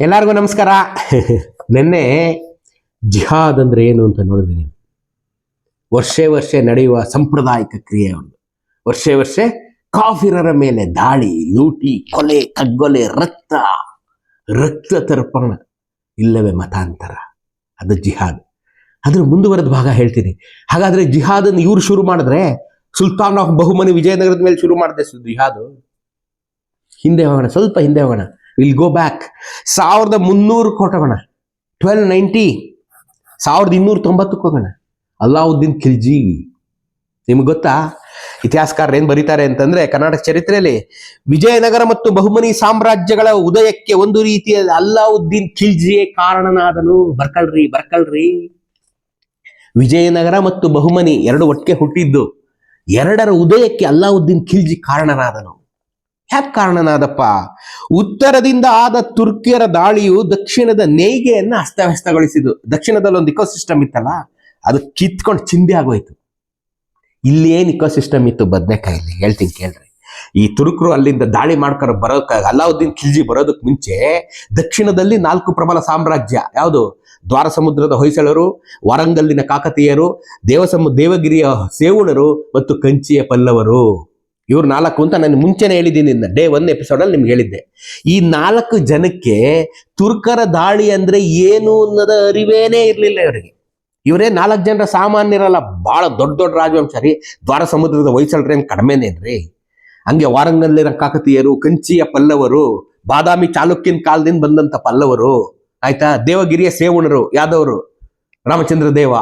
ಎಲ್ಲರಿಗೂ ನಮಸ್ಕಾರ. ನಿನ್ನೆ ಜಿಹಾದ್ ಅಂದ್ರೆ ಏನು ಅಂತ ನೋಡಿದ್ವಿ ನೀವು? ವರ್ಷೇ ವರ್ಷ ನಡೆಯುವ ಸಾಂಪ್ರದಾಯಿಕ ಕ್ರಿಯೆ ಒಂದು. ವರ್ಷೇ ವರ್ಷ ಕಾಫಿರರ ಮೇಲೆ ದಾಳಿ, ಲೂಟಿ, ಕೊಲೆ, ಕಗ್ಗೊಲೆ, ರಕ್ತ ರಕ್ತ ತರ್ಪಣ ಇಲ್ಲವೇ ಮತಾಂತರ. ಅದು ಜಿಹಾದ್. ಅದ್ರ ಮುಂದುವರೆದ ಭಾಗ ಹೇಳ್ತೀನಿ. ಹಾಗಾದ್ರೆ ಜಿಹಾದ್ ಅನ್ನು ಇವ್ರು ಶುರು ಮಾಡಿದ್ರೆ ಸುಲ್ತಾನ್ ಆಫ್ ಬಹುಮನಿ ವಿಜಯನಗರದ ಮೇಲೆ ಶುರು ಮಾಡಿದೆ ಜಿಹಾದು. ಹಿಂದೆ ಹೋಗೋಣ, ಸ್ವಲ್ಪ ಹಿಂದೆ ಹೋಗೋಣ. ವಿಲ್ ಗೋ ಬ್ಯಾಕ್ ಸಾವಿರದ ಮುನ್ನೂರು ಕೊಟ್ಟೋಗೋಣ ಟ್ವೆಲ್ ನೈಂಟಿ ಸಾವಿರದ ಇನ್ನೂರ ತೊಂಬತ್ತಕ್ಕೆ ಹೋಗೋಣ. ಅಲ್ಲಾವುದ್ದೀನ್ ಖಿಲ್ಜಿ. ನಿಮ್ಗೆ ಗೊತ್ತಾ? ಇತಿಹಾಸಕಾರರು ಏನು ಬರೀತಾರೆ ಅಂತಂದ್ರೆ ಕರ್ನಾಟಕ ಚರಿತ್ರೆಯಲ್ಲಿ ವಿಜಯನಗರ ಮತ್ತು ಬಹುಮನಿ ಸಾಮ್ರಾಜ್ಯಗಳ ಉದಯಕ್ಕೆ ಒಂದು ರೀತಿಯ ಅಲ್ಲಾವುದ್ದೀನ್ ಖಿಲ್ಜಿಯೇ ಕಾರಣನಾದನು. ಬರ್ಕಳ್ರಿ ಬರ್ಕಳ್ರಿ. ವಿಜಯನಗರ ಮತ್ತು ಬಹುಮನಿ ಎರಡು ಒಟ್ಟಿಗೆ ಹುಟ್ಟಿದ್ದು. ಎರಡರ ಉದಯಕ್ಕೆ ಅಲ್ಲಾವುದ್ದೀನ್ ಖಿಲ್ಜಿ ಕಾರಣನಾದನು ಯಾಕೆ ಕಾರಣನಾದಪ್ಪ ಉತ್ತರದಿಂದ ಆದ ತುರ್ಕಿಯರ ದಾಳಿಯು ದಕ್ಷಿಣದ ನೇಯ್ಗೆಯನ್ನು ಅಸ್ತವ್ಯಸ್ತಗೊಳಿಸಿದ್ದು ದಕ್ಷಿಣದಲ್ಲಿ ಒಂದು ಇಕೋಸಿಸ್ಟಮ್ ಇತ್ತಲ್ಲ, ಅದು ಕಿತ್ಕೊಂಡು ಚಿಂದಿ ಆಗೋಯ್ತು. ಇಲ್ಲಿ ಏನು ಇಕೋಸಿಸ್ಟಮ್ ಇತ್ತು? ಬದನೆಕಾಯಲ್ಲಿ ಹೇಳ್ತೀನಿ ಕೇಳ್ರಿ. ಈ ತುರುಕರು ಅಲ್ಲಿಂದ ದಾಳಿ ಮಾಡ್ಕೊಂಡು ಬರೋಕ, ಅಲ್ಲಾವುದ್ದೀನ್ ಖಿಲ್ಜಿ ಬರೋದಕ್ಕೆ ಮುಂಚೆ ದಕ್ಷಿಣದಲ್ಲಿ ನಾಲ್ಕು ಪ್ರಬಲ ಸಾಮ್ರಾಜ್ಯ. ಯಾವುದು? ದ್ವಾರ ಸಮುದ್ರದ ಹೊಯ್ಸಳರು, ವಾರಂಗಲ್ಲಿನ ಕಾಕತೀಯರು, ದೇವಸಮು, ದೇವಗಿರಿಯ ಸೇವುಳರು ಮತ್ತು ಕಂಚಿಯ ಪಲ್ಲವರು. ಇವ್ರು ನಾಲ್ಕು ಅಂತ ನಾನು ಮುಂಚೆನೆ ಹೇಳಿದ್ದೀನಿ ಡೇ ಒನ್ ಎಪಿಸೋಡ್ ಅಲ್ಲಿ ನಿಮ್ಗೆ ಹೇಳಿದ್ದೆ. ಈ ನಾಲ್ಕು ಜನಕ್ಕೆ ತುರ್ಕರ ದಾಳಿ ಅಂದ್ರೆ ಏನು ಅನ್ನೋದ ಅರಿವೇನೇ ಇರಲಿಲ್ಲ ಇವರಿಗೆ. ಇವರೇ ನಾಲ್ಕು ಜನರ ಸಾಮಾನ್ಯರಲ್ಲ ಬಹಳ ದೊಡ್ಡ ದೊಡ್ಡ ರಾಜವಂಶ ರೀ ದ್ವಾರ ಸಮುದ್ರದ ಹೊಯ್ಸಳರೇನು ಕಡಿಮೆನೇನ್ರಿ ಹಂಗೆ ವಾರಂಗಲ್ಲಿರೋ ಕಾಕತೀಯರು, ಕಂಚಿಯ ಪಲ್ಲವರು, ಬಾದಾಮಿ ಚಾಲುಕ್ಯನ ಕಾಲದಿಂದ ಬಂದಂತ ಪಲ್ಲವರು, ಆಯ್ತಾ? ದೇವಗಿರಿಯ ಸೇವಣರು, ಯಾದವರು? ರಾಮಚಂದ್ರ ದೇವ.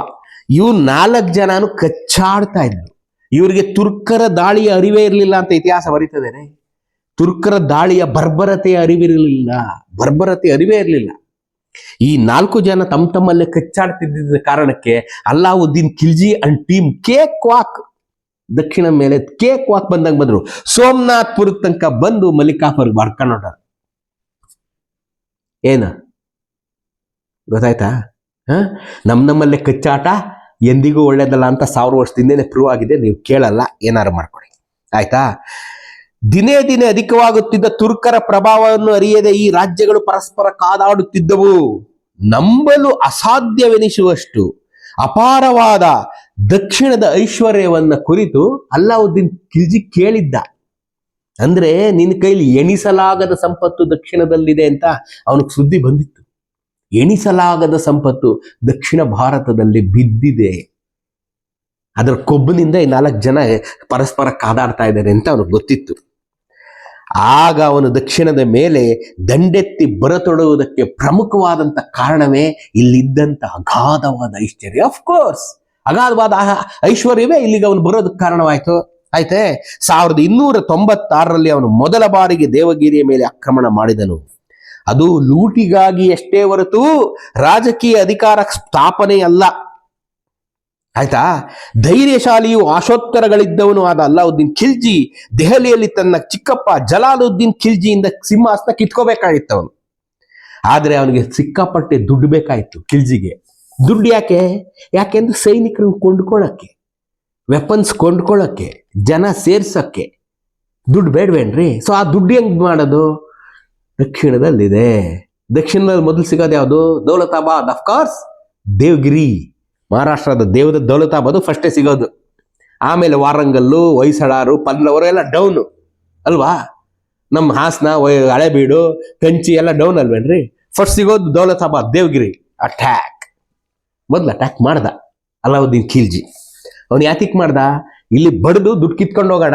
ಇವ್ ನಾಲ್ಕು ಜನನು ಕಚ್ಚಾಡ್ತಾ ಇದ್ರು ಇವರಿಗೆ ತುರ್ಕರ ದಾಳಿಯ ಅರಿವೇ ಇರಲಿಲ್ಲ ಅಂತ ಇತಿಹಾಸ ಬರೀತದೇನೆ. ತುರ್ಕರ ದಾಳಿಯ ಬರ್ಬರತೆಯ ಅರಿವಿರಲಿಲ್ಲ. ಬರ್ಬರತೆ ಅರಿವೇ ಇರಲಿಲ್ಲ. ಈ ನಾಲ್ಕು ಜನ ತಮ್ಮ ತಮ್ಮಲ್ಲೇ ಕಚ್ಚಾಡ್ತಿದ್ದ ಕಾರಣಕ್ಕೆ Alauddin Khilji and team cake walk ದಕ್ಷಿಣ ಮೇಲೆ ಕೇಕ್ ವಾಕ್ ಬಂದಂಗೆ ಬಂದ್ರು. ಸೋಮನಾಥ್ಪುರ ತನಕ ಬಂದು ಮಲ್ಲಿಕಾಫರ್ ಬರ್ಕೊಂಡು ಏನ? ಗೊತ್ತಾಯ್ತಾ? ಹ? ನಮ್ ನಮ್ಮಲ್ಲೇ ಕಚ್ಚಾಟ? ಎಂದಿಗೂ ಒಳ್ಳೇದಲ್ಲ ಅಂತ ಸಾವಿರ ವರ್ಷದಿಂದನೇ ಪ್ರೂವ್ ಆಗಿದೆ. ನೀವು ಕೇಳಲ್ಲ ಏನಾರು ಮಾಡ್ಕೊಳ್ಳಿ. ಆಯ್ತಾ? ದಿನೇ ದಿನೇ ಅಧಿಕವಾಗುತ್ತಿದ್ದ ತುರ್ಕರ ಪ್ರಭಾವವನ್ನು ಅರಿಯದೆ ಈ ರಾಜ್ಯಗಳು ಪರಸ್ಪರ ಕಾದಾಡುತ್ತಿದ್ದವು. ನಂಬಲು ಅಸಾಧ್ಯವೆನಿಸುವಷ್ಟು ಅಪಾರವಾದ ದಕ್ಷಿಣದ ಐಶ್ವರ್ಯವನ್ನ ಕುರಿತು ಅಲ್ಲಾವುದ್ದೀನ್ ಖಿಲ್ಜಿ ಕೇಳಿದ್ದ. ಅಂದ್ರೆ ನಿನ್ನ ಕೈಲಿ ಎಣಿಸಲಾಗದ ಸಂಪತ್ತು ದಕ್ಷಿಣದಲ್ಲಿದೆ ಅಂತ ಅವನಿಗೆ ಸುದ್ದಿ ಬಂದಿತ್ತು. ಎಣಿಸಲಾಗದ ಸಂಪತ್ತು ದಕ್ಷಿಣ ಭಾರತದಲ್ಲಿ ಬಿದ್ದಿದೆ. ಅದರ ಕೊಬ್ಬಿನಿಂದ ಈ ನಾಲ್ಕು ಜನ ಪರಸ್ಪರ ಕಾದಾಡ್ತಾ ಇದ್ದಾರೆ ಅಂತ ಅವನಿಗೆ ಗೊತ್ತಿತ್ತು. ಆಗ ಅವನು ದಕ್ಷಿಣದ ಮೇಲೆ ದಂಡೆತ್ತಿ ಬರತೊಡುವುದಕ್ಕೆ ಪ್ರಮುಖವಾದಂತ ಕಾರಣವೇ ಇಲ್ಲಿದ್ದಂತ ಅಗಾಧವಾದ ಐಶ್ವರ್ಯ. ಕೋರ್ಸ್ ಅಗಾಧವಾದ ಐಶ್ವರ್ಯವೇ ಇಲ್ಲಿಗೆ ಅವನು ಬರೋದಕ್ಕೆ ಕಾರಣವಾಯಿತು. ಆಯ್ತೆ? ಸಾವಿರದ ಇನ್ನೂರ ತೊಂಬತ್ತಾರರಲ್ಲಿ ಅವನು ಮೊದಲ ಬಾರಿಗೆ ದೇವಗಿರಿಯ ಮೇಲೆ ಆಕ್ರಮಣ ಮಾಡಿದನು. ಅದು ಲೂಟಿಗಾಗಿ ಎಷ್ಟೇ ಹೊರತು ರಾಜಕೀಯ ಅಧಿಕಾರ ಸ್ಥಾಪನೆ ಅಲ್ಲ. ಆಯ್ತಾ? ಧೈರ್ಯಶಾಲಿಯು ಆಶೋತ್ತರಗಳಿದ್ದವನು ಆದ ಅಲ್ಲಾವುದ್ದೀನ್ ಖಿಲ್ಜಿ ದೆಹಲಿಯಲ್ಲಿ ತನ್ನ ಚಿಕ್ಕಪ್ಪ ಜಲಾಲುದ್ದೀನ್ ಖಿಲ್ಜಿಯಿಂದ ಸಿಂಹಾಸನ ಕಿತ್ಕೋಬೇಕಾಗಿತ್ತವನು. ಆದ್ರೆ ಅವನಿಗೆ ಸಿಕ್ಕಾಪಟ್ಟೆ ದುಡ್ಡು ಬೇಕಾಯಿತು ಖಿಲ್ಜಿಗೆ. ದುಡ್ಡು ಯಾಕೆ? ಯಾಕೆಂದ್ರೆ ಸೈನಿಕರು ಕೊಂಡ್ಕೊಳ್ಳೋಕ್ಕೆ ವೆಪನ್ಸ್ ಕೊಂಡ್ಕೊಳ್ಳೋಕ್ಕೆ ಜನ ಸೇರ್ಸಕ್ಕೆ ದುಡ್ಡು ಬೇಡವೇನ್ರಿ? ಸೊ ಆ ದುಡ್ಡು ಹೆಂಗ್ ಮಾಡೋದು? ದಕ್ಷಿಣದಲ್ಲಿದೆ ದಕ್ಷಿಣದಲ್ಲಿ ಮೊದಲು ಸಿಗೋದು ಯಾವುದು? Daulatabad of course Devagiri. ಮಹಾರಾಷ್ಟ್ರದ ದೇವದ ದೌಲತಾಬಾದು ಫಸ್ಟೇ ಸಿಗೋದು. ಆಮೇಲೆ ವಾರಂಗಲ್ಲು, ಹೊಯ್ಸಳಾರು, ಪಲ್ಲವರು ಎಲ್ಲ ಡೌನು ಅಲ್ವಾ? ನಮ್ಮ ಹಾಸನ ಹಳೆಬೀಡು, ಕಂಚಿ ಎಲ್ಲ ಡೌನ್ ಅಲ್ವೇನ್ರಿ? ಫಸ್ಟ್ ಸಿಗೋದು ದೌಲತಾಬಾದ್, ದೇವಗಿರಿ. ಅಟ್ಯಾಕ್ ಮೊದಲು ಅಟ್ಯಾಕ್ ಮಾಡ್ದ ಅಲಾವುದ್ದೀನ್ ಖಿಲ್ಜಿ. ಅವನು ಯಾತಿಕ್ ಮಾಡ್ದ? ಇಲ್ಲಿ ಬಡ್ದು ದುಡ್ಡು ಕಿತ್ಕೊಂಡು ಹೋಗೋಣ.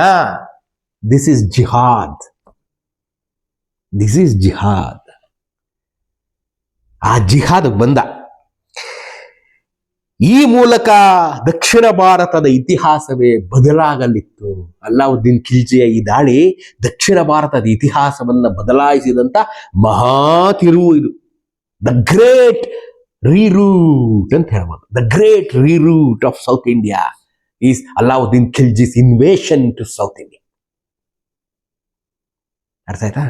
This is jihad this is ಜಿಹಾದ್ ಆ ಜಿಹಾದ್ ಬಂದ. ಈ ಮೂಲಕ ದಕ್ಷಿಣ ಭಾರತದ ಇತಿಹಾಸವೇ ಬದಲಾಗಲಿತ್ತು. ಅಲ್ಲಾವುದ್ದೀನ್ ಖಿಲ್ಜಿಯ ಈ ದಾಳಿ ದಕ್ಷಿಣ ಭಾರತದ ಇತಿಹಾಸವನ್ನ ಬದಲಾಯಿಸಿದಂತ ಮಹಾ ತಿರುವು ಇದು. ದ ಗ್ರೇಟ್ ರೀರೂಟ್ ಅಂತ ಹೇಳ್ಬೋದು. The great reroute of south India is Alauddin Khilji's invasion to south India ಅರ್ಥ ಆಯ್ತಾ?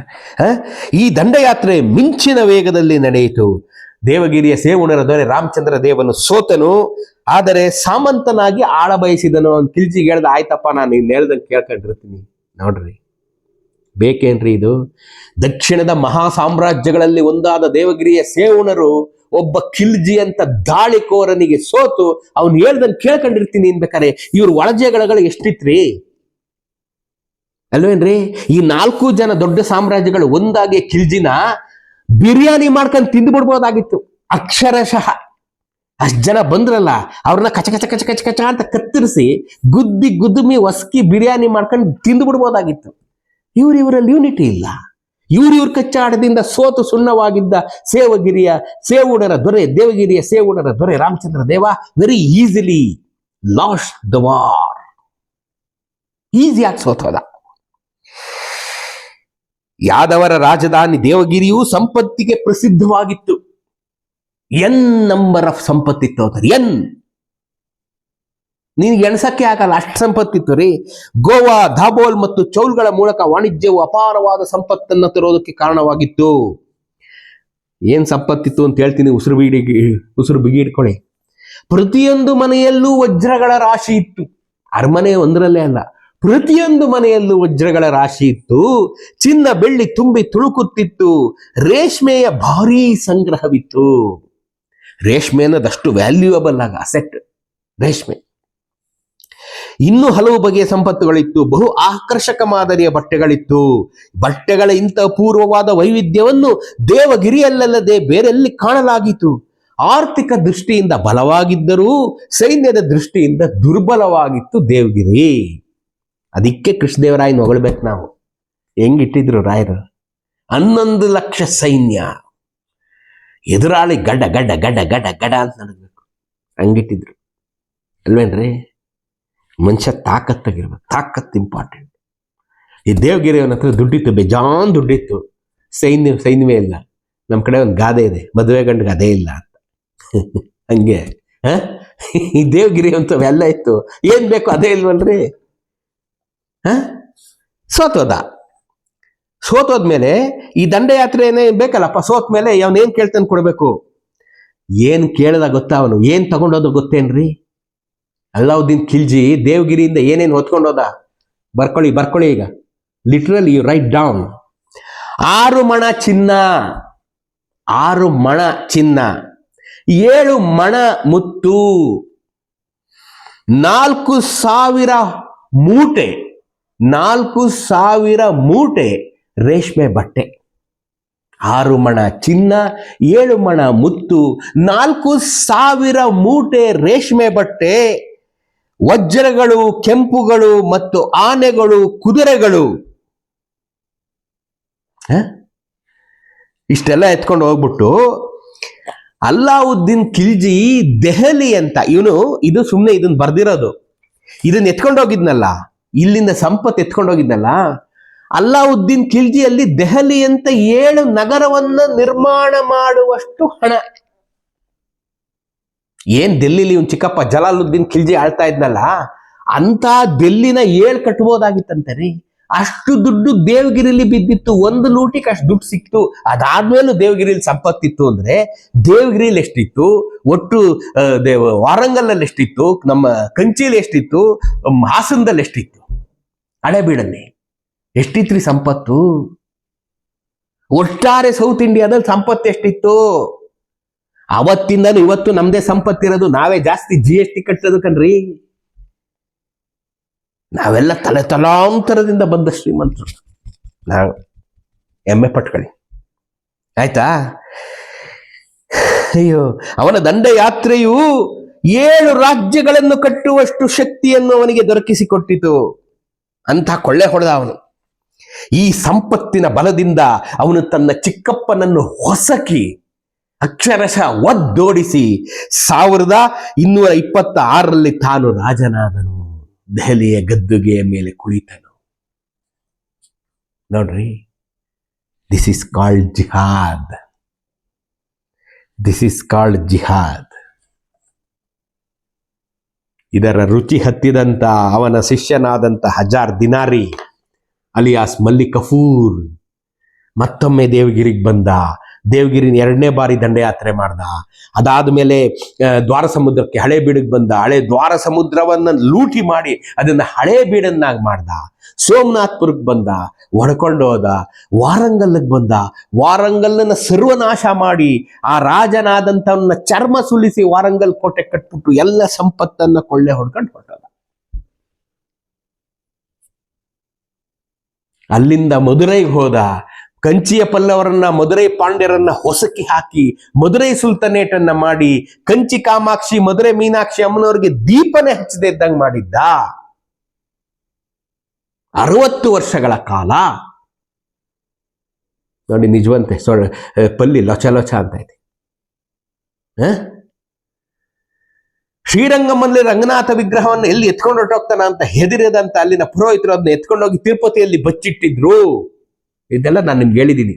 ಈ ದಂಡಯಾತ್ರೆ ಮಿಂಚಿನ ವೇಗದಲ್ಲಿ ನಡೆಯಿತು. ದೇವಗಿರಿಯ ಸೇವುಣರ ದೊರೆ ರಾಮಚಂದ್ರ ದೇವನು ಸೋತನು. ಆದರೆ ಸಾಮಂತನಾಗಿ ಆಳ ಬಯಸಿದನು ಅಂತ ಕಿಲ್ಜಿಗೆ ಹೇಳ್ದ, ಆಯ್ತಪ್ಪ, ನಾನು ಇನ್ನು ಹೇಳ್ದಂಗೆ ಕೇಳ್ಕೊಂಡಿರ್ತೀನಿ. ನೋಡ್ರಿ. ಬೇಕೇನ್ರಿ ಇದು? ದಕ್ಷಿಣದ ಮಹಾ ಸಾಮ್ರಾಜ್ಯಗಳಲ್ಲಿ ಒಂದಾದ ದೇವಗಿರಿಯ ಸೇವುಣರು ಒಬ್ಬ ಖಿಲ್ಜಿ ಅಂತ ದಾಳಿಕೋರನಿಗೆ ಸೋತು, ಅವ್ನು ಹೇಳ್ದಂಗೆ ಕೇಳ್ಕೊಂಡಿರ್ತೀನಿ ಅನ್ಬೇಕಾರೆ. ಇವ್ರ ಒಳಜಗಳಗಳು ಎಷ್ಟಿತ್ರಿ? ಅಲ್ವೇನ್ರಿ ಈ ನಾಲ್ಕು ಜನ ದೊಡ್ಡ ಸಾಮ್ರಾಜ್ಯಗಳು ಒಂದಾಗಿ ಕಿಲ್ಜಿನ ಬಿರಿಯಾನಿ ಮಾಡ್ಕೊಂಡು ತಿಂದ್ಬಿಡ್ಬೋದಾಗಿತ್ತು. ಅಕ್ಷರಶಃ. ಅಷ್ಟು ಜನ ಬಂದ್ರಲ್ಲ, ಅವ್ರನ್ನ ಕಚ ಕಚ ಕಚ ಕಚ ಕಚ ಅಂತ ಕತ್ತರಿಸಿ ಗುದ್ದಿ ಗುದ್ದುಮಿ ಒಸ್ಕಿ ಬಿರಿಯಾನಿ ಮಾಡ್ಕೊಂಡು ತಿಂದ್ಬಿಡ್ಬೋದಾಗಿತ್ತು. ಇವ್ರ ಇವರಲ್ಲಿ ಯೂನಿಟಿ ಇಲ್ಲ. ಇವ್ರಿವ್ರ ಕಚ್ಚಾಟದಿಂದ ಸೋತು ಸುಣ್ಣವಾಗಿದ್ದ ಸೇವಗಿರಿಯ ಸೇವುಡರ ದೊರೆ, ದೇವಗಿರಿಯ ಸೇವುಡರ ದೊರೆ Ramachandra Deva very easily lost the war ಈಸಿಯಾಗಿ ಸೋತೋದ ಯಾದವರ ರಾಜಧಾನಿ ದೇವಗಿರಿಯು ಸಂಪತ್ತಿಗೆ ಪ್ರಸಿದ್ಧವಾಗಿತ್ತು. ಎನ್ ನಂಬರ್ ಆಫ್ ಸಂಪತ್ತಿತ್ತು ಅಂತಾರೆ ಎನ್. ನಿನಗೆ ಎಣಸಕ್ಕೆ ಆಗಲ್ಲ, ಅಷ್ಟು ಸಂಪತ್ತಿತ್ತು ರೀ. ಗೋವಾ, ಧಾಬೋಲ್ ಮತ್ತು ಚೌಲ್ಗಳ ಮೂಲಕ ವಾಣಿಜ್ಯವು ಅಪಾರವಾದ ಸಂಪತ್ತನ್ನು ತರೋದಕ್ಕೆ ಕಾರಣವಾಗಿತ್ತು. ಏನ್ ಸಂಪತ್ತಿತ್ತು ಅಂತ ಹೇಳ್ತೀನಿ, ಉಸಿರು ಬಿಡಿ, ಉಸಿರು ಬಿಗಿ ಇಟ್ಕೊಳ್ಳಿ ಪ್ರತಿಯೊಂದು ಮನೆಯಲ್ಲೂ ವಜ್ರಗಳ ರಾಶಿ ಇತ್ತು. ಅರಮನೆ ಒಂದರಲ್ಲೇ ಅಲ್ಲ ಪ್ರತಿಯೊಂದು ಮನೆಯಲ್ಲೂ ವಜ್ರಗಳ ರಾಶಿ ಇತ್ತು. ಚಿನ್ನ ಬೆಳ್ಳಿ ತುಂಬಿ ತುಳುಕುತ್ತಿತ್ತು. ರೇಷ್ಮೆಯ ಭಾರೀ ಸಂಗ್ರಹವಿತ್ತು. ರೇಷ್ಮೆ ಅನ್ನೋದಷ್ಟು ವ್ಯಾಲ್ಯೂಯಬಲ್ ಆಗ ಅಸೆಟ್ ರೇಷ್ಮೆ. ಇನ್ನೂ ಹಲವು ಬಗೆಯ ಸಂಪತ್ತುಗಳಿತ್ತು. ಬಹು ಆಕರ್ಷಕ ಮಾದರಿಯ ಬಟ್ಟೆಗಳಿತ್ತು. ಬಟ್ಟೆಗಳ ಇಂಥ ಪೂರ್ವವಾದ ವೈವಿಧ್ಯವನ್ನು ದೇವಗಿರಿಯಲ್ಲದೆ ಬೇರೆಲ್ಲಿ ಕಾಣಲಾಗಿತ್ತು. ಆರ್ಥಿಕ ದೃಷ್ಟಿಯಿಂದ ಬಲವಾಗಿದ್ದರೂ ಸೈನ್ಯದ ದೃಷ್ಟಿಯಿಂದ ದುರ್ಬಲವಾಗಿತ್ತು ದೇವಗಿರಿ. ಅದಕ್ಕೆ ಕೃಷ್ಣದೇವರಾಯನ ಹೊಗಳ್ಬೇಕು ನಾವು. ಹೆಂಗಿಟ್ಟಿದ್ರು ರಾಯರು? ಹನ್ನೊಂದು ಲಕ್ಷ ಸೈನ್ಯ. ಎದುರಾಳಿ ಗಡ್ಡ ಗಡ್ಡ ಗಡ್ಡ ಗಡ್ಡ ಗಡ ಅಂತ ನಡಬೇಕು ಹಂಗಿಟ್ಟಿದ್ರು. ಅಲ್ವೇನ್ರಿ? ಮನುಷ್ಯ ತಾಕತ್ತಾಗಿರ್ಬೇಕು. ತಾಕತ್ತು ಇಂಪಾರ್ಟೆಂಟ್ ಈ ದೇವಗಿರಿಯವನ ಹತ್ರ ದುಡ್ಡಿತ್ತು, ಬೇಜಾನ್ ದುಡ್ಡಿತ್ತು. ಸೈನ್ಯ, ಸೈನ್ಯವೇ ಇಲ್ಲ. ನಮ್ಮ ಕಡೆ ಒಂದು ಗಾದೆ ಇದೆ, ಮದುವೆ ಗಂಡು ಗಾದೆ ಇಲ್ಲ ಅಂತ. ಹಂಗೆ? ಈ ದೇವಗಿರಿ ಅಂತ ಎಲ್ಲ ಇತ್ತು. ಏನ್ ಬೇಕು ಅದೇ ಇಲ್ವಲ್ರಿ? ಸೋತೋದ ಸೋತೋದ್ಮೇಲೆ ಈ ದಂಡಯಾತ್ರೆನೇ ಬೇಕಲ್ಲಪ್ಪ, ಸೋತ್ ಮೇಲೆ ಅವನೇನ್ ಕೇಳ್ತಾನೆ ಕೊಡ್ಬೇಕು? ಏನ್ ಕೇಳ್ದ ಗೊತ್ತಾ ಅವನು? ಏನ್ ತಗೊಂಡೋದ ಗೊತ್ತೇನ್ರಿ? ಅಲ್ಲಾವುದ್ದೀನ್ ಖಿಲ್ಜಿ ದೇವಗಿರಿಯಿಂದ ಏನೇನು ಹೊತ್ಕೊಂಡೋದ? ಬರ್ಕೊಳ್ಳಿ ಬರ್ಕೊಳ್ಳಿ ಈಗ. ಲಿಟ್ರಲಿ ಯು ರೈಟ್ ಡೌನ್ ಆರು ಮಣ ಚಿನ್ನ. ಆರು ಮಣ ಚಿನ್ನ. ಏಳು ಮಣ ಮುತ್ತು. ನಾಲ್ಕು ಸಾವಿರ ಮೂಟೆ. ನಾಲ್ಕು ಸಾವಿರ ಮೂಟೆ ರೇಷ್ಮೆ ಬಟ್ಟೆ. ಆರು ಮಣ ಚಿನ್ನ, ಏಳು ಮಣ ಮುತ್ತು, ನಾಲ್ಕು ಸಾವಿರ ಮೂಟೆ ರೇಷ್ಮೆ ಬಟ್ಟೆ. ವಜ್ರಗಳು, ಕೆಂಪುಗಳು ಮತ್ತು ಆನೆಗಳು, ಕುದುರೆಗಳು? ಇಷ್ಟೆಲ್ಲ ಎತ್ಕೊಂಡು ಹೋಗ್ಬಿಟ್ಟು ಅಲ್ಲಾವುದ್ದೀನ್ ಖಿಲ್ಜಿ ದೆಹಲಿ ಅಂತ, ಇವನು, ಇದು ಸುಮ್ಮನೆ ಇದನ್ನ ಬರ್ದಿರೋದು. ಇದನ್ನ ಎತ್ಕೊಂಡು ಹೋಗಿದ್ನಲ್ಲ. ಇಲ್ಲಿಂದ ಸಂಪತ್ ಎತ್ಕೊಂಡು ಹೋಗಿದ್ನಲ್ಲ ಅಲ್ಲಾವುದ್ದೀನ್ ಖಿಲ್ಜಿಯಲ್ಲಿ ದೆಹಲಿ ಅಂತ ಏಳು ನಗರವನ್ನ ನಿರ್ಮಾಣ ಮಾಡುವಷ್ಟು ಹಣ. ಏನ್ ದೆಲ್ಲಿಲಿ ಒಂದು ಚಿಕ್ಕಪ್ಪ ಜಲಾಲುದ್ದೀನ್ ಖಿಲ್ಜಿ ಆಳ್ತಾ ಇದ್ನಲ್ಲ? ಅಂತ ದೆಲ್ಲಿನ ಏಳ್ ಕಟ್ಬೋದಾಗಿತ್ತಂತೆ ರೀ. ಅಷ್ಟು ದುಡ್ಡು ದೇವಗಿರಿಲಿ ಬಿದ್ದಿತ್ತು, ಒಂದು ಲೂಟಿಗೆ ಅಷ್ಟು ದುಡ್ಡು ಸಿಕ್ತು. ಅದಾದ್ಮೇಲೂ ದೇವಗಿರಿಲಿ ಸಂಪತ್ತಿತ್ತು ಅಂದ್ರೆ ದೇವಗಿರಿಲಿ ಎಷ್ಟಿತ್ತು? ಒಟ್ಟು ವಾರಂಗಲ್ ವಾರಂಗಲ್ಲಲ್ಲಿ ಎಷ್ಟಿತ್ತು? ನಮ್ಮ ಕಂಚಿಲಿ ಎಷ್ಟಿತ್ತು? ಹಾಸನದಲ್ಲಿ ಎಷ್ಟಿತ್ತು? ಹಳೆಬೀಡಲ್ಲಿ ಎಷ್ಟಿತ್ರಿ ಸಂಪತ್ತು? ಒಟ್ಟಾರೆ ಸೌತ್ ಇಂಡಿಯಾದಲ್ಲಿ ಸಂಪತ್ತು ಎಷ್ಟಿತ್ತು? ಅವತ್ತಿಂದಲೂ ಇವತ್ತು ನಮ್ದೇ ಸಂಪತ್ತಿರೋದು ನಾವೇ ಜಾಸ್ತಿ ಜಿ ಎಸ್ ಟಿ ಕಟ್ಟೋದು ಕಣ್ರಿ. ನಾವೆಲ್ಲ ತಲೆ ತಲಾಂತರದಿಂದ ಬಂದ ಶ್ರೀಮಂತರು. ನಾವು ಎಮ್ಮೆ ಪಟ್ಕೊಳ್ಳಿ. ಆಯ್ತಾ? ಅಯ್ಯೋ, ಅವನ ದಂಡಯಾತ್ರೆಯು ಏಳು ರಾಜ್ಯಗಳನ್ನು ಕಟ್ಟುವಷ್ಟು ಶಕ್ತಿಯನ್ನು ಅವನಿಗೆ ದೊರಕಿಸಿಕೊಟ್ಟಿತು. ಅಂತ ಕೊಳ್ಳೆ ಹೊಡೆದ ಅವನು. ಈ ಸಂಪತ್ತಿನ ಬಲದಿಂದ ಅವನು ತನ್ನ ಚಿಕ್ಕಪ್ಪನನ್ನು ಹೊಸಕಿ, ಅಕ್ಷರಶಃ ಒದ್ದೋಡಿಸಿ ಸಾವಿರದ ಇನ್ನೂರ ಇಪ್ಪತ್ತ ಆರರಲ್ಲಿ ತಾನು ರಾಜನಾದನು. ದೆಹಲಿಯ ಗದ್ದುಗೆಯ ಮೇಲೆ ಕುಳಿತನು. ನೋಡ್ರಿ this is called jihad this is called ಜಿಹಾದ್ ಇದರ ರುಚಿ ಹತ್ತಿದಂತ ಅವನ ಶಿಷ್ಯನಾದಂತ ಹಜಾರ್ ದಿನಾರಿ ಅಲಿಯಾಸ್ ಮಲ್ಲಿಕ್ ಕಫೂರ್ ಮತ್ತೊಮ್ಮೆ ದೇವಗಿರಿಗೆ ಬಂದ. ದೇವಗಿರಿನ ಎರಡನೇ ಬಾರಿ ದಂಡಯಾತ್ರೆ ಮಾಡ್ದ. ಅದಾದ ಮೇಲೆ ದ್ವಾರ ಸಮುದ್ರಕ್ಕೆ ಹಳೆ ಬೀಡಿಗೆ ಬಂದ. ಹಳೆ ದ್ವಾರ ಸಮುದ್ರವನ್ನ ಲೂಟಿ ಮಾಡಿ ಅದನ್ನು ಹಳೆ ಬೀಡನ್ನಾಗಿ ಮಾಡ್ದ. ಸೋಮನಾಥ್ಪುರಕ್ಕೆ ಬಂದ, ಹೊಡ್ಕೊಂಡು ಹೋದ, ವಾರಂಗಲ್ಗೆ ಬಂದ ವಾರಂಗಲ್ಲನ್ನ ಸರ್ವನಾಶ ಮಾಡಿ, ಆ ರಾಜನಾದಂಥವನ್ನ ಚರ್ಮ ಸುಲಿಸಿ ವಾರಂಗಲ್ ಕೋಟೆ ಕಟ್ಬಿಟ್ಟು ಎಲ್ಲ ಸಂಪತ್ತನ್ನ ಕೊಳ್ಳೆ ಹೊಡ್ಕೊಂಡು ಹೊರಟದ. ಅಲ್ಲಿಂದ ಮದುರೈಗೆ ಹೋದ, ಕಂಚಿಯ ಪಲ್ಲವರನ್ನ ಮದುರೈ ಪಾಂಡ್ಯರನ್ನ ಹೊಸಕಿ ಹಾಕಿ ಮದುರೈ ಅನ್ನ ಮಾಡಿ, ಕಂಚಿ ಕಾಮಾಕ್ಷಿ ಮದುರೈ ಮೀನಾಕ್ಷಿ ಅಮ್ಮನವ್ರಿಗೆ ದೀಪನೆ ಹಚ್ಚದೆ ಇದ್ದಂಗೆ ಮಾಡಿದ್ದ. ಅರವತ್ತು ವರ್ಷಗಳ ಕಾಲ. ನೋಡಿ ನಿಜವಂತೆ ಸೊ ಪಲ್ಲಿ, ಲೊಚ ಲೊಚ ಅಂತ ಇದೆ? ಶ್ರೀರಂಗಮಲ್ಲಿ ರಂಗನಾಥ ವಿಗ್ರಹವನ್ನು ಎಲ್ಲಿ ಎತ್ಕೊಂಡು ಹೊರಟೋಗ್ತಾನ ಅಂತ ಹೆದರಿದಂತ ಅಲ್ಲಿನ ಪುರೋಹಿತರು ಅದನ್ನ ಎತ್ಕೊಂಡೋಗಿ ತಿರುಪತಿಯಲ್ಲಿ ಬಚ್ಚಿಟ್ಟಿದ್ರು. ಇದೆಲ್ಲ ನಾನು ನಿಮ್ಗೆ ಹೇಳಿದ್ದೀನಿ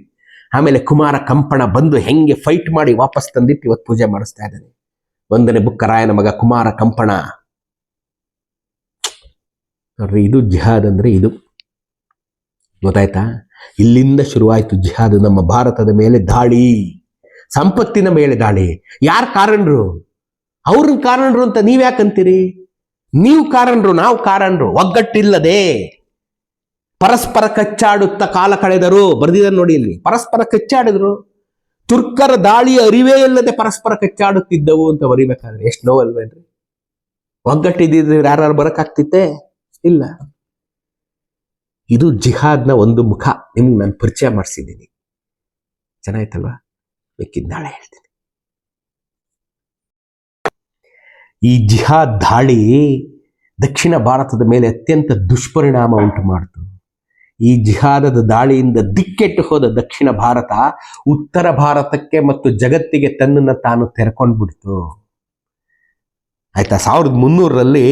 ಆಮೇಲೆ ಕುಮಾರ ಕಂಪಣ ಬಂದು ಹೆಂಗೆ ಫೈಟ್ ಮಾಡಿ ವಾಪಸ್ ತಂದಿಟ್ಟು ಇವತ್ತು ಪೂಜೆ ಮಾಡಿಸ್ತಾ ಇದ್ದಾನೆ. ಒಂದನೇ ಬುಕ್ಕರಾಯನ ಮಗ ಕುಮಾರ ಕಂಪಣ. ನೋಡ್ರಿ, ಇದು ಜಿಹಾದ್ ಅಂದ್ರೆ ಇದು. ಗೊತ್ತಾಯ್ತಾ? ಇಲ್ಲಿಂದ ಶುರುವಾಯಿತು ಜಿಹಾದ್, ನಮ್ಮ ಭಾರತದ ಮೇಲೆ ದಾಳಿ. ಸಂಪತ್ತಿನ ಮೇಲೆ ದಾಳಿ. ಯಾರು ಕಾರಣರು? ಅವ್ರನ್ನ ಕಾರಣರು ಅಂತ ನೀವ್ಯಾಕಂತೀರಿ ನೀವು ಕಾರಣರು, ನಾವು ಕಾರಣರು, ಒಗ್ಗಟ್ಟಿಲ್ಲದೆ. ಪರಸ್ಪರ ಕಚ್ಚಾಡುತ್ತಾ ಕಾಲ ಕಳೆದರು. ಬರ್ದಿದ್ದಾರೆ ನೋಡಿ ಇಲ್ಲಿ. ಪರಸ್ಪರ ಕಚ್ಚಾಡಿದ್ರು. ತುರ್ಕರ ದಾಳಿಯ ಅರಿವೇ ಇಲ್ಲದೆ ಪರಸ್ಪರ ಕಚ್ಚಾಡುತ್ತಿದ್ದವು ಅಂತ ಬರಿಬೇಕಾದ್ರೆ. ಎಷ್ಟು ನೋವಲ್ವೇನ್ರಿ? ಒಗ್ಗಟ್ಟಿದ್ದಿದ್ರೆ ಯಾರು ಬರಕಾಗ್ತಿತ್ತೆ ಇಲ್ಲ. ಇದು ಜಿಹಾದ್ನ ಒಂದು ಮುಖ. ನಿಮ್ಗೆ ನಾನು ಪರಿಚಯ ಮಾಡಿಸಿದ್ದೀನಿ. ಚೆನ್ನಾಯ್ತಲ್ವಾ? ಬೇಕಿದ್ದ ನಾಳೆ ಹೇಳ್ತೀನಿ. ಈ ಜಿಹಾದ್ ದಾಳಿ ದಕ್ಷಿಣ ಭಾರತದ ಮೇಲೆ ಅತ್ಯಂತ ದುಷ್ಪರಿಣಾಮ ಉಂಟು ಮಾಡಿತು. ಈ ಜಿಹಾದದ ದಾಳಿಯಿಂದ ದಿಕ್ಕೆಟ್ಟು ಹೋದ ದಕ್ಷಿಣ ಭಾರತ ಉತ್ತರ ಭಾರತಕ್ಕೆ ಮತ್ತು ಜಗತ್ತಿಗೆ ತನ್ನನ್ನು ತಾನು ತೆರೆಕೊಂಡ್ಬಿಡ್ತು. ಆಯ್ತಾ, ಸಾವಿರದ ಮುನ್ನೂರರಲ್ಲಿ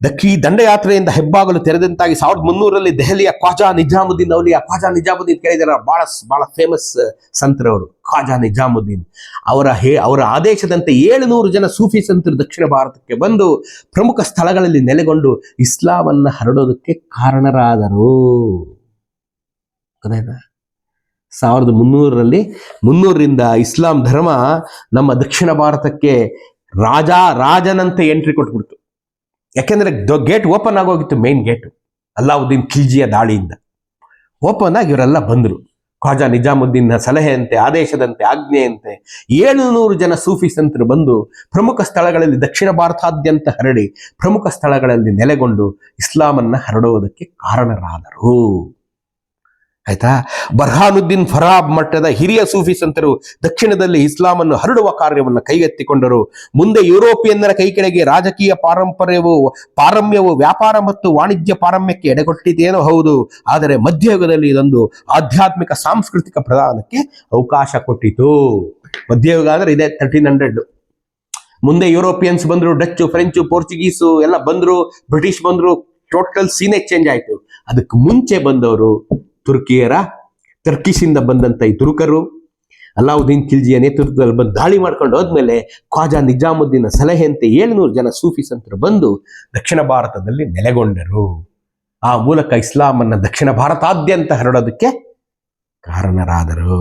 ದಕ್ಕಿ ದಂಡಯಾತ್ರೆಯಿಂದ ಹೆಬ್ಬಾಗಲು ತೆರೆದಂತಾಗಿ ಸಾವಿರದ ಮುನ್ನೂರಲ್ಲಿ ದೆಹಲಿಯ ಖ್ವಾಜಾ ನಿಜಾಮುದ್ದೀನ್ ಅವಲಿಯ ಖ್ವಾಜಾ ನಿಜಾಮುದ್ದೀನ್ ಕೇಳಿದಾರ ಬಹಳ ಬಹಳ ಫೇಮಸ್ ಸಂತರವರು ಖ್ವಾಜಾ ನಿಜಾಮುದ್ದೀನ್. ಅವರ ಹೇ, ಅವರ ಆದೇಶದಂತೆ ಏಳುನೂರು ಜನ ಸೂಫಿ ಸಂತರು ದಕ್ಷಿಣ ಭಾರತಕ್ಕೆ ಬಂದು ಪ್ರಮುಖ ಸ್ಥಳಗಳಲ್ಲಿ ನೆಲೆಗೊಂಡು ಇಸ್ಲಾಮನ್ನು ಹರಡೋದಕ್ಕೆ ಕಾರಣರಾದರು. ಅದೇನಾ ಸಾವಿರದ ಮುನ್ನೂರರಲ್ಲಿ ಮುನ್ನೂರರಿಂದ ಇಸ್ಲಾಂ ಧರ್ಮ ನಮ್ಮ ದಕ್ಷಿಣ ಭಾರತಕ್ಕೆ ರಾಜ, ರಾಜನಂತೆ ಎಂಟ್ರಿ ಕೊಟ್ಬಿಡ್ತು. ಯಾಕೆಂದ್ರೆ ಗೇಟ್ ಓಪನ್ ಆಗೋಗಿತ್ತು ಮೇನ್ ಗೇಟ್ ಅಲ್ಲಾವುದ್ದೀನ್ ಖಿಲ್ಜಿಯ ದಾಳಿಯಿಂದ. ಓಪನ್ ಆಗಿ ಇವರೆಲ್ಲ ಬಂದರು. ಖಾಜಾ ನಿಜಾಮುದ್ದೀನ್ ಸಲಹೆಯಂತೆ, ಆದೇಶದಂತೆ, ಆಜ್ಞೆಯಂತೆ ಏಳುನೂರು ಜನ ಸೂಫಿ ಸಂತರು ಬಂದು ಪ್ರಮುಖ ಸ್ಥಳಗಳಲ್ಲಿ ದಕ್ಷಿಣ ಭಾರತಾದ್ಯಂತ ಹರಡಿ ಪ್ರಮುಖ ಸ್ಥಳಗಳಲ್ಲಿ ನೆಲೆಗೊಂಡು ಇಸ್ಲಾಮನ್ನ ಹರಡುವುದಕ್ಕೆ ಕಾರಣರಾದರು. ಆಯ್ತಾ? ಬರ್ಹಾನುದ್ದೀನ್ ಫರಾಬ್ ಮಟ್ಟದ ಹಿರಿಯ ಸೂಫಿ ಸಂತರು ದಕ್ಷಿಣದಲ್ಲಿ ಇಸ್ಲಾಮನ್ನು ಹರಡುವ ಕಾರ್ಯವನ್ನು ಕೈಗೆತ್ತಿಕೊಂಡರು. ಮುಂದೆ ಯುರೋಪಿಯನ್ನರ ಕೈ ಕೆಳಗೆ ರಾಜಕೀಯ ಪಾರಂಪರ್ಯವು, ಪಾರಮ್ಯವು, ವ್ಯಾಪಾರ ಮತ್ತು ವಾಣಿಜ್ಯ ಪಾರಮ್ಯಕ್ಕೆ ಎಡೆಗೊಟ್ಟಿದ್ದೇನೋ ಹೌದು. ಆದರೆ ಮಧ್ಯಯುಗದಲ್ಲಿ ಇದೊಂದು ಆಧ್ಯಾತ್ಮಿಕ ಸಾಂಸ್ಕೃತಿಕ ಪ್ರದಾನಕ್ಕೆ ಅವಕಾಶ ಕೊಟ್ಟಿತು. ಮಧ್ಯಯುಗ ಅಂದ್ರೆ ಇದೆ ತರ್ಟೀನ್ ಹಂಡ್ರೆಡ್ ಮುಂದೆ ಯುರೋಪಿಯನ್ಸ್ ಬಂದ್ರು, ಡಚ್ಚು, ಫ್ರೆಂಚು, ಪೋರ್ಚುಗೀಸು ಎಲ್ಲ ಬಂದ್ರು, ಬ್ರಿಟಿಷ್ ಬಂದ್ರು, ಟೋಟಲ್ ಸೀನೆ ಚೇಂಜ್ ಆಯ್ತು. ಅದಕ್ಕೆ ಮುಂಚೆ ಬಂದವರು ತುರ್ಕಿಯರ ತರ್ಕಿಸಿಂದ ಬಂದಂತ ಈ ತುರುಕರು ಅಲಾವುದ್ದೀನ್ ಖಿಲ್ಜಿಯ ನೇತೃತ್ವದಲ್ಲಿ ಬಂದು ದಾಳಿ ಮಾಡ್ಕೊಂಡು ಹೋದ್ಮೇಲೆ ಖ್ವಾಜಾ ನಿಜಾಮುದ್ದೀನ ಸಲಹೆಯಂತೆ ಏಳ್ನೂರು ಜನ ಸೂಫಿ ಸಂತರು ಬಂದು ದಕ್ಷಿಣ ಭಾರತದಲ್ಲಿ ನೆಲೆಗೊಂಡರು. ಆ ಮೂಲಕ ಇಸ್ಲಾಮನ್ನು ದಕ್ಷಿಣ ಭಾರತಾದ್ಯಂತ ಹರಡೋದಕ್ಕೆ ಕಾರಣರಾದರು.